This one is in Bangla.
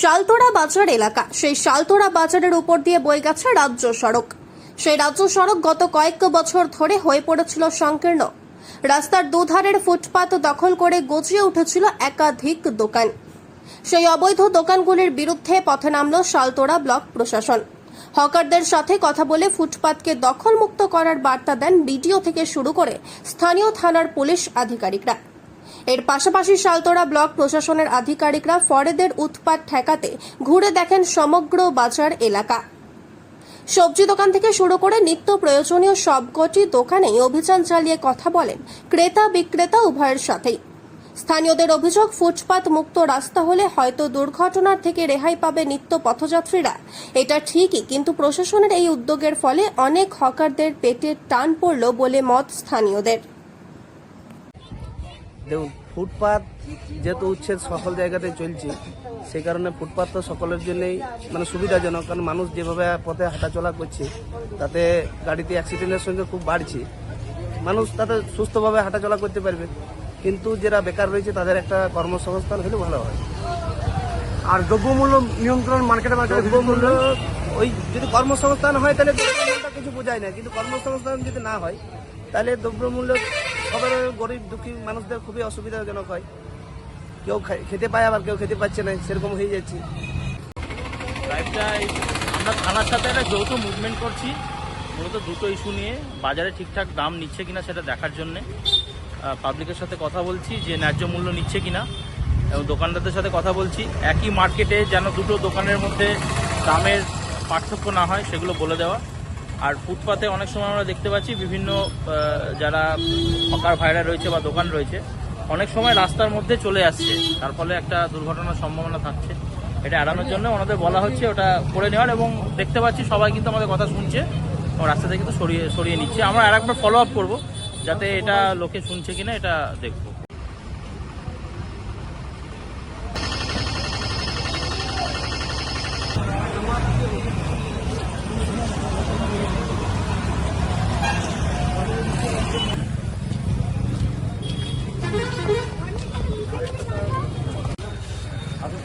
শালতোড়া বাজার এলাকা। সেই শালতোড়া বাজারের উপর দিয়ে বয়ে গেছে রাজ্য সড়ক। সেই রাজ্য সড়ক গত কয়েক বছর ধরে হয়ে পড়েছিল সংকীর্ণ। রাস্তার দুধারের ফুটপাত দখল করে গজিয়ে উঠেছিল একাধিক দোকান। সেই অবৈধ দোকানগুলির বিরুদ্ধে পথে নামল শালতোড়া ব্লক প্রশাসন। হকারদের সাথে কথা বলে ফুটপাতকে দখলমুক্ত করার বার্তা দেন বিডিও থেকে শুরু করে স্থানীয় থানার পুলিশ আধিকারিকরা। এর পাশাপাশি শালতোড়া ব্লক প্রশাসনের আধিকারিকরা ফরেদের উৎপাত ঠেকাতে ঘুরে দেখেন সমগ্র বাজার এলাকা। সবজি দোকান থেকে শুরু করে নিত্য প্রয়োজনীয় সবকটি দোকানেই অভিযান চালিয়ে কথা বলেন ক্রেতা বিক্রেতা উভয়ের সাথেই। স্থানীয়দের অভিযোগ, ফুটপাত মুক্ত রাস্তা হলে হয়তো দুর্ঘটনার থেকে রেহাই পাবে নিত্য পথযাত্রীরা। এটা ঠিকই, কিন্তু প্রশাসনের এই উদ্যোগের ফলে অনেক হকারদের পেটে টান পড়ল বলে মত স্থানীয়দের। দেখুন ফুটপাত যেহেতু উচ্ছেদ সকল জায়গাতে চলছে সেই কারণে ফুটপাত তো সকলের জন্যই মানে সুবিধাজনক কারণ মানুষ যেভাবে পথে হাঁটাচলা করছে তাতে গাড়িতে অ্যাক্সিডেন্টের সঙ্গে খুব বাড়ছে। মানুষ তাতে সুস্থভাবে হাঁটাচলা করতে পারবে কিন্তু যারা বেকার রয়েছে তাদের একটা কর্মসংস্থান হলে ভালো হয়। আর দ্রব্যমূল্য নিয়ন্ত্রণ মার্কেটে মার্কেটে দ্রব্যমূল্য ওই যদি কর্মসংস্থান হয় তাহলে কিছু বোঝায় না কিন্তু কর্মসংস্থান যদি না হয় তাহলে দ্রব্যমূল্য সবার গরিব দুঃখী মানুষদের খুবই অসুবিধাজনক হয়। কেউ খেতে পায় আবার কেউ খেতে পাচ্ছে না, সেরকম হয়ে যাচ্ছে। আমরা থানার সাথে একটা যৌথ মুভমেন্ট করছি। মূলত দুটো ইস্যু নিয়ে। বাজারে ঠিকঠাক দাম নিচ্ছে কিনা সেটা দেখার জন্যে। পাবলিকের সাথে কথা বলছি যে ন্যায্য মূল্য নিচ্ছে কিনা। এবং দোকানদারদের সাথে কথা বলছি। একই মার্কেটে যেন দুটো দোকানের মধ্যে দামের পার্থক্য না হয়, সেগুলো বলে দেওয়া। আর ফুটপাতে অনেক সময় আমরা দেখতে পাচ্ছি বিভিন্ন যারা হকার ভাইরা রয়েছে বা দোকান রয়েছে, অনেক সময় রাস্তার মধ্যে চলে আসছে। তার ফলে একটা দুর্ঘটনার সম্ভাবনা থাকছে। এটা এড়ানোর জন্য ওনাদের বলা হচ্ছে ওটা করে নেওয়ার এবং দেখতে পাচ্ছি সবাই কিন্তু আমাদের কথা শুনছে এবং রাস্তা থেকে কিন্তু সরিয়ে সরিয়ে নিচ্ছে। আমরা আর একবার ফলো আপ করব, যাতে এটা লোকে শুনছে কিনা এটা দেখব।